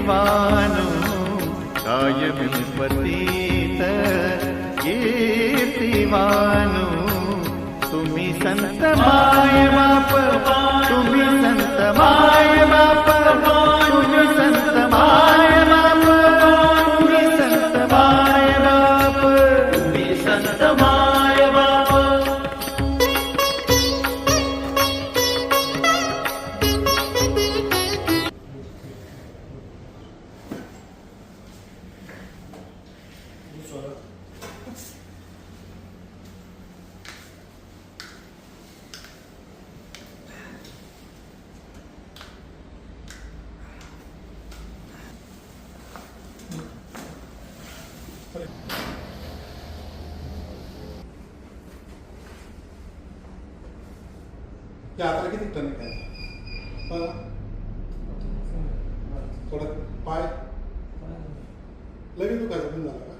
कीर्तिवानो कायमी पतित कीर्तिवानो तुम्ही संत माय बाप हाताला किती टन काय थोडं पाय लगेच दुखायचं पण झालं का.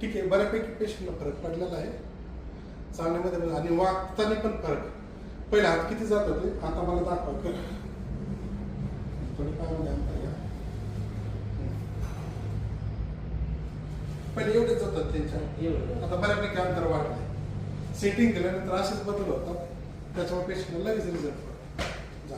ठीक आहे बऱ्यापैकी पेशंटला फरक पडलेला आहे. चालण्यामध्ये आणि वागताना पण फरक पहिले हात किती जात होते? आता मला दाखवा. कर. थोडं पायामध्ये अंतर घ्या. पहिले एवढेच जातात त्यांच्या. आता बऱ्यापैकी अंतर वाढलंय. सेटिंग केल्यानंतर असेच बदल होतात. त्याच्यामुळे पेशंटला लगेच रिझल्ट जा.